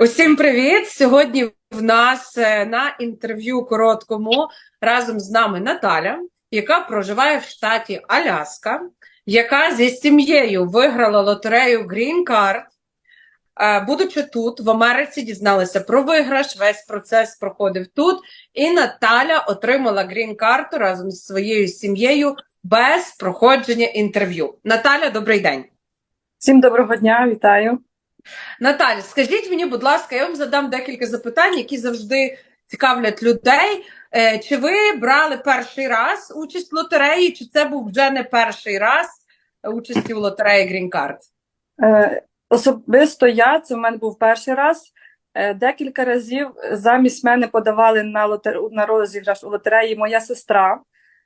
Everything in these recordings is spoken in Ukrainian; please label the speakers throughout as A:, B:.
A: Усім привіт! Сьогодні в нас е, на інтерв'ю короткому разом з нами Наталя, яка проживає в штаті Аляска, яка зі сім'єю виграла лотерею Green Card. Е, Будучи тут, в Америці, дізналася про виграш. Весь процес проходив тут. І Наталя отримала Green Card разом з своєю сім'єю без проходження інтерв'ю. Наталя, добрий день.
B: Всім доброго дня, вітаю.
A: Наталь, скажіть мені, будь ласка, я вам задам декілька запитань, які завжди цікавлять людей. Е, Чи ви брали перший раз участь в лотереї, чи це був вже не перший раз участі в лотереї Green Card?
B: Е, особисто я, це в мене був перший раз. Е, декілька разів замість мене подавали на, лотер... на розіграш у лотереї моя сестра.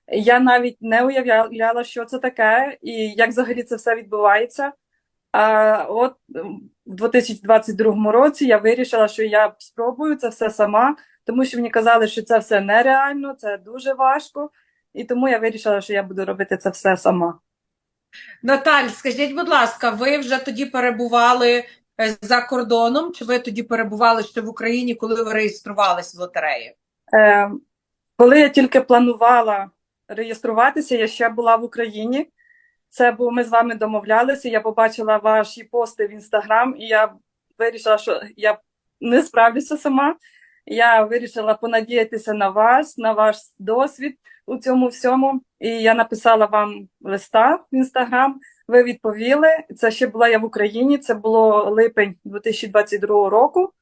B: Я навіть не уявляла, що це таке і як взагалі це все відбувається. А от в 2022 році я вирішила, що я спробую це все сама, тому що мені казали, що це все нереально, це дуже важко, і тому я вирішила, що я буду робити це все сама.
A: Наталь, скажіть, будь ласка, ви вже тоді перебували е, за кордоном, чи ви тоді перебували ще в Україні, коли ви реєструвались в лотереї?
B: Е, коли я тільки планувала реєструватися, я ще була в Україні. Це був ми з вами домовлялися. Я побачила ваші пости в інстаграм, і я вирішила, що я не справлюся сама. Я вирішила понадіятися на вас, на ваш досвід у цьому всьому. І я написала вам листа в інстаграм. Ви відповіли. Це ще була я в Україні. Це було липень 2022 року.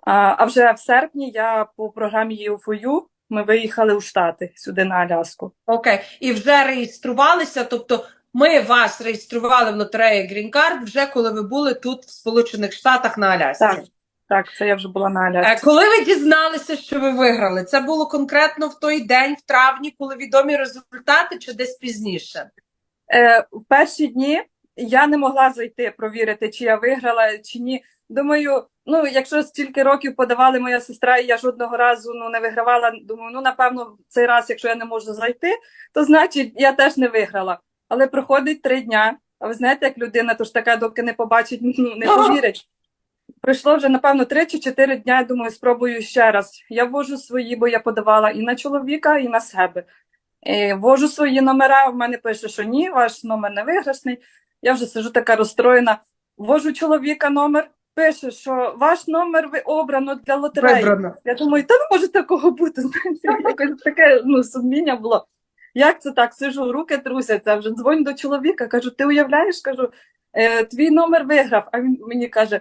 B: А, вже в серпні я по програмі UFOU ми виїхали у Штати сюди на Аляску.
A: Окей, і вже реєструвалися, тобто ми вас реєстрували в лотереї Green Card вже коли ви були тут, в Сполучених Штатах на Алясці.
B: Так. Так, це я вже була на
A: Е,
B: Алясці.
A: Коли ви дізналися, що ви виграли, це було конкретно в той день, в травні, коли відомі результати, чи десь пізніше?
B: Е, в перші дні я не могла зайти провірити, чи я виграла, чи ні. Думаю, ну якщо стільки років подавали моя сестра, і я жодного разу ну, не вигравала, думаю, ну напевно, в цей раз, якщо я не можу зайти, то значить я теж не виграла. Але проходить три дня. А ви знаєте, як людина, то ж така, доки не побачить, ну не повірить. Пройшло вже, напевно, три чи чотири дня. Я думаю, спробую ще раз. Я ввожу свої, бо я подавала і на чоловіка, і на себе. Е, Ввожу свої номера, в мене пише, що ні, ваш номер не виграшний. Я вже сижу така розстроєна. Ввожу чоловіка номер, пише, що ваш номер ви обрано для лотереї.
A: Вибрано.
B: Я думаю, та не може такого бути. Знаєте, якось таке ну, сумління було. Як це так? Сижу, руки трусяться, вже дзвоню до чоловіка, кажу, ти уявляєш? Кажу, е, твій номер виграв. А він мені каже: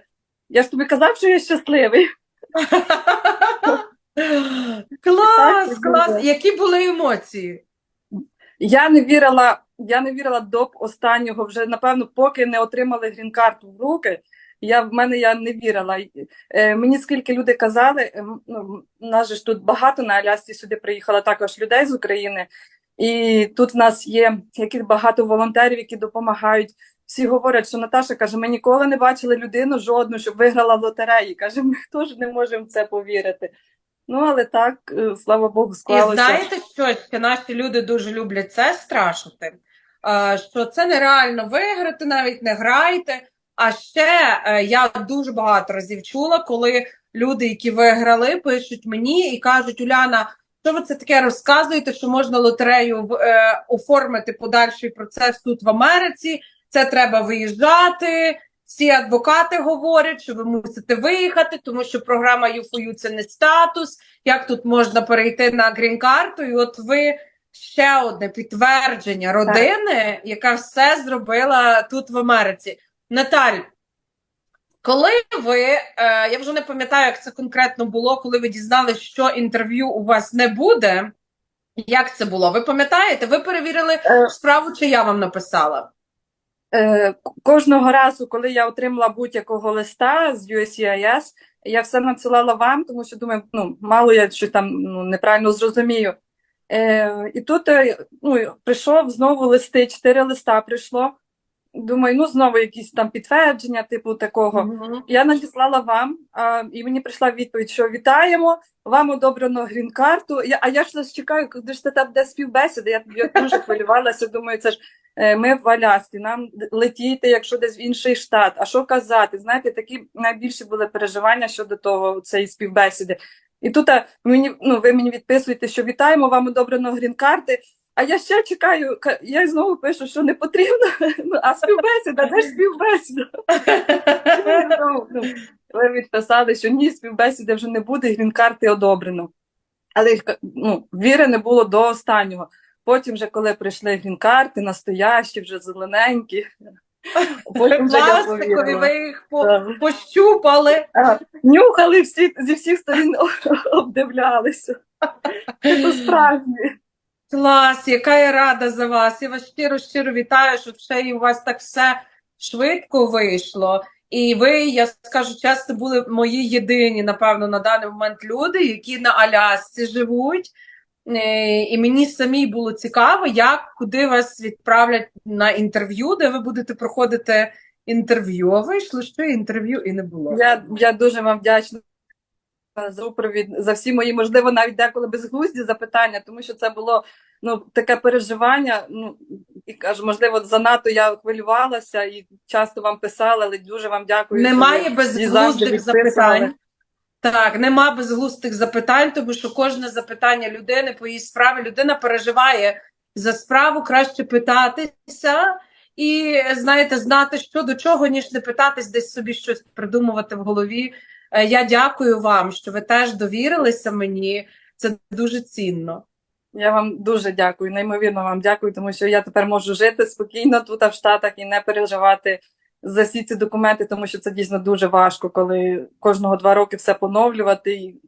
B: я ж тобі казав, що я щасливий.
A: Клас, клас. Які були емоції?
B: Я не вірила, я не вірила до останнього, вже напевно, поки не отримали грін-карту в руки. Я в мене я не вірила. Е, мені скільки люди казали, ем, ну, нас же ж тут багато на Алясці сюди приїхало також людей з України, і тут в нас є які багато волонтерів, які допомагають. Всі говорять, що Наташа каже: ми ніколи не бачили людину жодну, щоб виграла в лотереї. Каже, ми теж не можемо в це повірити. Ну, але так, е, слава Богу,
A: І
B: склалося.
A: знаєте, що наші люди дуже люблять це страшити, що це нереально виграти, навіть не грайте. А ще е, я дуже багато разів чула, коли люди, які виграли, пишуть мені і кажуть: Уляна, що ви це таке розказуєте, що можна лотерею в- е, оформити подальший процес тут в Америці? Це треба виїжджати. Всі адвокати говорять, що ви мусите виїхати, тому що програма UFOU – це не статус. Як тут можна перейти на грін-карту? І от ви ще одне підтвердження родини, яка все зробила тут в Америці. Наталь, коли ви, е, я вже не пам'ятаю, як це конкретно було, коли ви дізналися, що інтерв'ю у вас не буде. Як це було? Ви пам'ятаєте? Ви перевірили
B: Е,
A: справу, чи я вам написала?
B: Е, Кожного разу, коли я отримала будь-якого листа з USCIS, я все надсилала вам, тому що думаю, ну, мало я щось там ну, неправильно зрозумію. Е, і тут ну, прийшов знову листи, чотири листа прийшло. Думаю, ну знову якісь там підтвердження, типу такого.
A: Мгм.
B: Я надіслала вам, а, і мені прийшла відповідь, що вітаємо, вам одобрено грін-карту. Я, а я ж зараз чекаю, коли ж це там буде співбесіда. Я, я дуже хвилювалася. Думаю, це ж е, ми в Алясці, нам летіти, якщо десь в інший штат. А що казати? Знаєте, такі найбільші були переживання щодо того цієї співбесіди. І тут а, мені ну ви мені відписуєте, що вітаємо вам одобрено грін-карти. А я ще чекаю, ка- я знову пишу, що не потрібно. Ну, а співбесіда, де ж співбесіда? Ви відписали, що ні, співбесіди вже не буде, грін-карти одобрено. Але ну, віри не було до останнього. Потім, вже коли прийшли грін-карти, настоящі, вже зелененькі. Потім вже я
A: Пластикові, ви їх по- пощупали.
B: А, Нюхали всі зі всіх сторін обдивлялися. Це справді.
A: Клас, яка я рада за вас. Я вас щиро щиро вітаю, що ще і у вас так все швидко вийшло. І ви, я скажу часто, були мої єдині, напевно, на даний момент люди, які на Алясці живуть. Е, І мені самій було цікаво, як куди вас відправлять на інтерв'ю, де ви будете проходити інтерв'ю. А вийшло, що інтерв'ю і не було.
B: Я, я дуже вам вдячна супровід, за всі мої, можливо, навіть деколи безглузді запитання, тому що це було ну, таке переживання. Ну, і кажу, можливо, занадто я хвилювалася і часто вам писала, але дуже вам дякую.
A: Немає безглуздих запитань. Так, нема безглуздих запитань, тому що кожне запитання людини по її справі, людина переживає за справу, краще питатися і, знаєте, знати, що до чого, ніж не питатись, десь собі щось придумувати в голові. Е, Я дякую вам, що ви теж довірилися мені. Це дуже цінно.
B: Я вам дуже дякую, неймовірно вам дякую, тому що я тепер можу жити спокійно тут, в Штатах, і не переживати за всі ці документи, тому що це дійсно дуже важко, коли кожного два роки все поновлювати. І,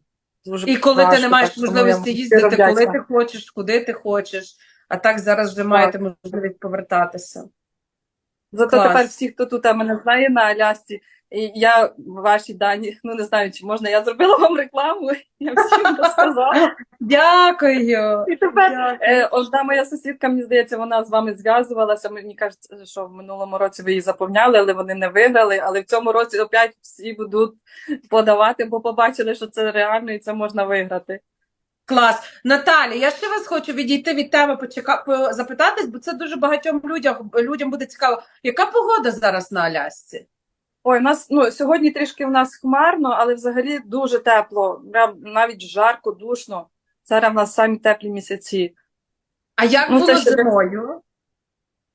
B: дуже
A: І коли
B: важко,
A: ти не маєш
B: так,
A: можливості їздити, коли
B: вдячна.
A: ти хочеш, куди ти хочеш, а так зараз вже маєте можливість повертатися.
B: Зато
A: Клас.
B: тепер всі, хто тут мене знає на Алясці, я ваші дані, ну не знаю, чи можна, я зробила вам рекламу, я всім розказала.
A: Дякую.
B: І тепер
A: Дякую.
B: е, одна моя сусідка, мені здається, вона з вами зв'язувалася. Мені кажуть, що в минулому році ви її заповняли, але вони не виграли. Але в цьому році опять всі будуть подавати, бо побачили, що це реально і це можна виграти.
A: Клас. Наталі, я ще вас хочу відійти від теми, почека... по- запитатись, бо це дуже багатьом людям, людям буде цікаво. Яка погода зараз на Алясці?
B: Ой, у нас ну сьогодні трішки в нас хмарно, але взагалі дуже тепло. Навіть жарко, душно. Зараз в нас самі теплі місяці.
A: А як
B: Ну,
A: було зимою?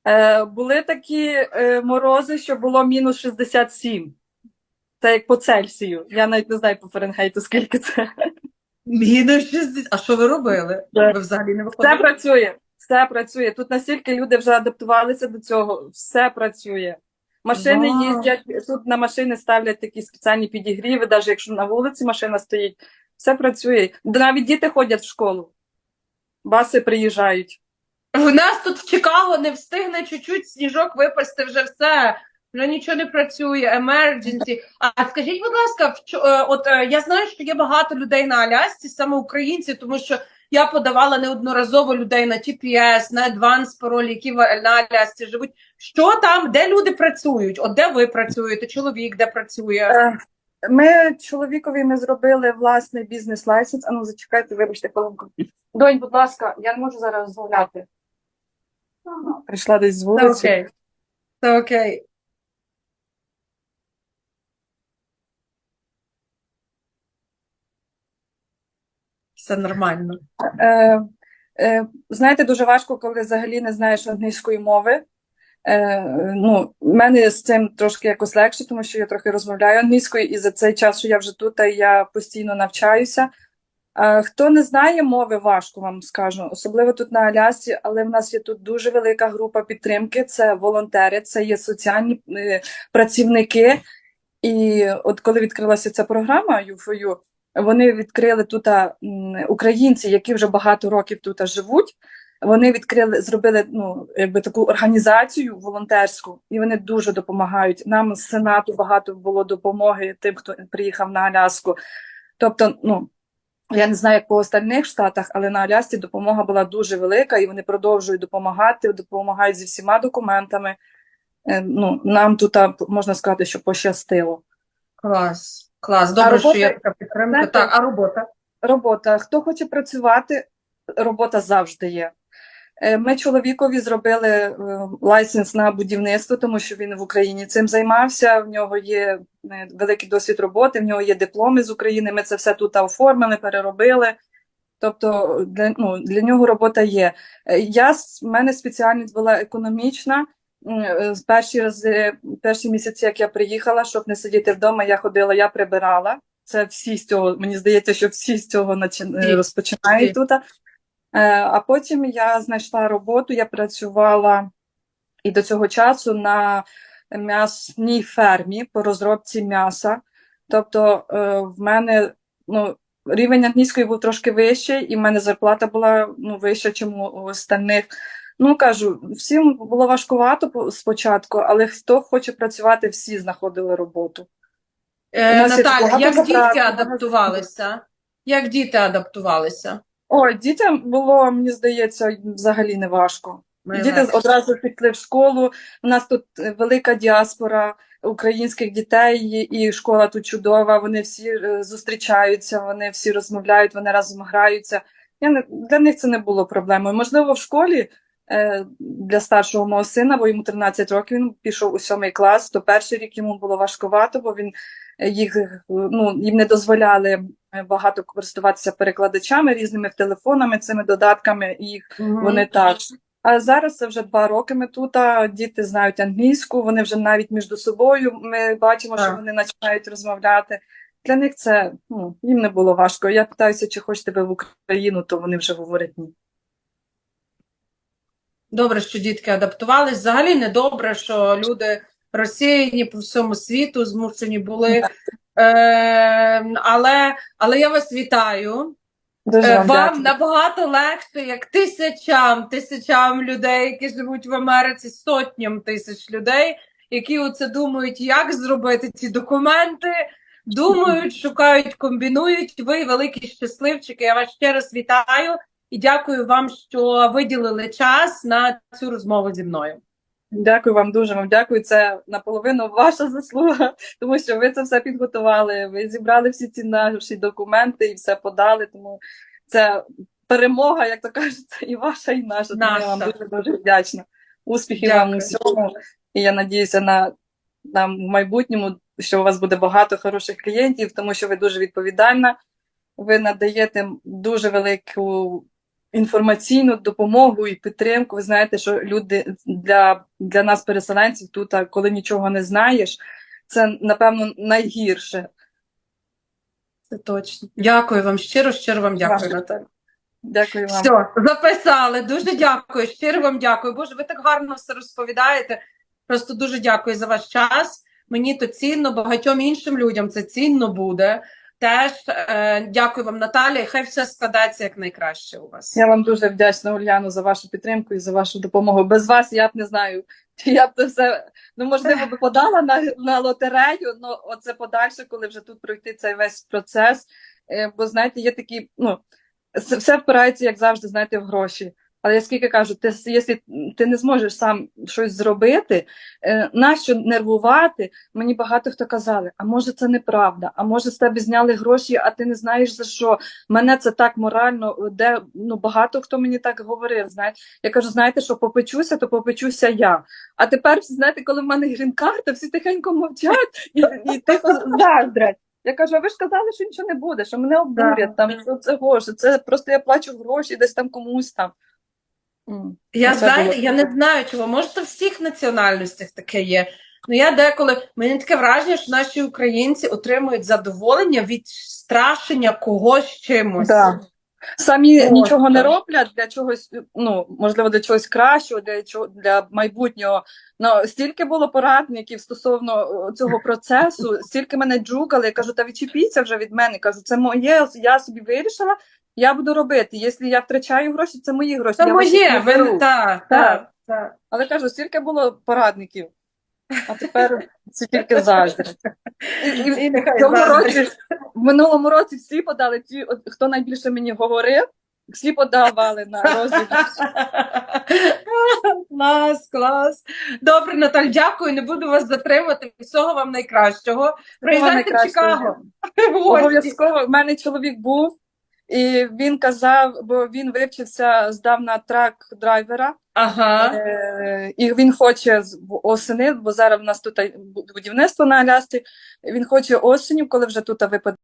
B: Е, були такі е, морози, що було мінус 67. Це як по Цельсію. Я навіть не знаю по Фаренгейту, скільки це.
A: Мінус 60. А що ви робили?
B: Так.
A: Ви взагалі не
B: Все працює, все працює. Тут настільки люди вже адаптувалися до цього, все працює. Машини
A: Вау.
B: їздять, тут на машини ставлять такі спеціальні підігріви, навіть якщо на вулиці машина стоїть, все працює. Навіть діти ходять в школу, баси приїжджають.
A: У нас тут в Чикаго не встигне чуть-чуть сніжок випасти, вже все. Вже нічого не працює, emergency. А скажіть, будь ласка, е, от е, я знаю, що є багато людей на Алясці, саме українці, тому що я подавала неодноразово людей на TPS, на Advance паролі, які на Алясці живуть. Що там, де люди працюють? От де ви працюєте? Чоловік де працює?
B: Е, Ми чоловікові ми зробили власний бізнес-лайсенс. А ну зачекайте, вибачте, хвилинку. Донь, будь ласка, я не можу зараз розмовляти. Прийшла десь з
A: Це
B: вулиці.
A: окей. Це окей. Все нормально.
B: Е, е, знаєте, дуже важко, коли взагалі не знаєш англійської мови. Е, ну, мене з цим трошки якось легше, тому що я трохи розмовляю англійською, і за цей час, що я вже тут, я постійно навчаюся. Е, хто не знає мови, важко вам скажу, особливо тут на Алясці, але в нас є тут дуже велика група підтримки. Це волонтери, це є соціальні е, працівники. І от коли відкрилася ця програма U4U, вони відкрили тут українці, які вже багато років тут живуть. Вони відкрили, зробили ну, якби таку організацію волонтерську, і вони дуже допомагають. Нам з Сенату багато було допомоги тим, хто приїхав на Аляску. Тобто, ну я не знаю, як по остальних штатах, але на Алясці допомога була дуже велика, і вони продовжують допомагати, допомагають зі всіма документами. Е, Ну, нам тут можна сказати, що пощастило.
A: Клас. Клас. Добре,
B: робота-
A: що є така підтримка.
B: знаєте,
A: Так, а робота?
B: Робота. Хто хоче працювати, робота завжди є. Е, Ми чоловікові зробили е, лайсенс на будівництво, тому що він в Україні цим займався. В нього є е, великий досвід роботи, в нього є дипломи з України. Ми це все тут оформили, переробили. Тобто для, ну, для нього робота є. Я в мене спеціальність була економічна. Перші рази, перші місяці, як я приїхала, щоб не сидіти вдома, я ходила, я прибирала. Це всі з цього, мені здається, що всі з цього розпочинають тут. Е, А потім я знайшла роботу, я працювала і до цього часу на м'ясній фермі по розробці м'яса. Тобто е, в мене ну, рівень англійської був трошки вищий, і в мене зарплата була ну, вища, ніж у остальних. Ну, кажу, всім було важкувато спочатку, але хто хоче працювати, всі знаходили роботу.
A: Е, Наталя, як діти адаптувалися? Як діти адаптувалися?
B: Ой, дітям було, мені здається, взагалі не важко.
A: Ми
B: Діти
A: легше.
B: одразу пішли в школу. У нас тут е, велика діаспора українських дітей, і школа тут чудова. Вони всі е, зустрічаються, вони всі розмовляють, вони разом граються. Я не для них це не було проблемою. Можливо, в школі е, для старшого мого сина, бо йому 13 років, він пішов у сьомий клас, то перший рік йому було важкувато, бо він їх ну їм не дозволяли багато користуватися перекладачами різними телефонами, цими додатками, і їх
A: Мгм.
B: вони так. А зараз це вже два роки ми тут, а діти знають англійську, вони вже навіть між собою ми бачимо, що вони починають розмовляти. Для них це ну, їм не було важко. Я питаюся, чи хочете ви в Україну, то вони вже говорять ні.
A: Добре, що дітки адаптувались. Взагалі не добре, що люди розсіяні по всьому світу, змушені були. Е, але, але я вас вітаю.
B: Дуже
A: Е,
B: вам
A: Вам
B: дякую.
A: набагато легше, як тисячам, тисячам людей, які живуть в Америці, сотням тисяч людей, які оце думають, як зробити ці документи, думають, шукають, комбінують. Ви великі щасливчики. Я вас ще раз вітаю і дякую вам, що виділили час на цю розмову зі мною.
B: Дякую вам дуже вам дякую. Це наполовину ваша заслуга, тому що ви це все підготували. Ви зібрали всі ці наші документи і все подали. Тому це перемога, як то кажеться, і ваша, і наша. Тому я вам дуже дуже вдячна. Успіхів вам у всьому. І я надіюся на, на в майбутньому, що у вас буде багато хороших клієнтів, тому що ви дуже відповідальна. Ви надаєте дуже велику інформаційну допомогу і підтримку. Ви знаєте, що люди для, для нас, переселенців, тут, коли нічого не знаєш, це напевно найгірше.
A: Це точно. Дякую вам щиро, щиро вам дякую. Наталя.
B: Дякую вам.
A: Все, записали. Дуже дякую. Щиро вам дякую. Боже, ви так гарно все розповідаєте. Просто дуже дякую за ваш час. Мені то цінно, багатьом іншим людям це цінно буде. Теж е, дякую вам, Наталя. і Хай все складається як найкраще у вас.
B: Я вам дуже вдячна, Ульяно, за вашу підтримку і за вашу допомогу. Без вас я б не знаю, я б це все ну можливо би подала на, на лотерею. Ну оце подальше, коли вже тут пройти цей весь процес. Е, Бо знаєте, є такі, ну все впирається, як завжди, знаєте, в гроші. Але я скільки кажу, ти якщо ти не зможеш сам щось зробити, е, нащо нервувати? Мені багато хто казали, а може це неправда, а може з тебе зняли гроші, а ти не знаєш за що. Мене це так морально, де ну багато хто мені так говорив. Знаєте, я кажу, знаєте, що попечуся, то попечуся я. А тепер, знаєте, коли в мене грін-карта, всі тихенько мовчать і, і тихо заздрять. Я кажу, а ви ж казали, що нічого не буде, що мене обдурять, там що це гроші, це просто я плачу гроші десь там комусь там.
A: Я
B: було.
A: я не знаю чого. Може, це в всіх національностях таке є. Ну я деколи мені таке враження, що наші українці отримують задоволення від страшення когось чимось.
B: Да. Самі
A: От,
B: нічого не роблять для чогось, ну можливо, для чогось кращого, для чого для майбутнього. Ну стільки було порадників стосовно цього процесу, стільки мене джукали. Я кажу, та відчепіться вже від мене. Кажу, це моє, я собі вирішила, я буду робити. Якщо я втрачаю гроші, це мої гроші.
A: Це
B: я
A: моє, ви
B: беру.
A: так,
B: Так.
A: так.
B: Але кажу, стільки було порадників, а тепер це тільки заздрять. І, і,
A: І
B: в цьому році, в минулому році всі подали ті, от, хто найбільше мені говорив, всі подавали на розіграш.
A: Клас, клас. Добре, Наталь, дякую. Не буду вас затримувати. Всього вам найкращого. Приїжджайте в. Чикаго.
B: Обов'язково в мене чоловік був. І він казав, бо він вивчився, здав на трак драйвера,
A: Ага.
B: е, і він хоче осени, бо зараз в нас тут будівництво на Алясці, він хоче осінню, коли вже тут випаде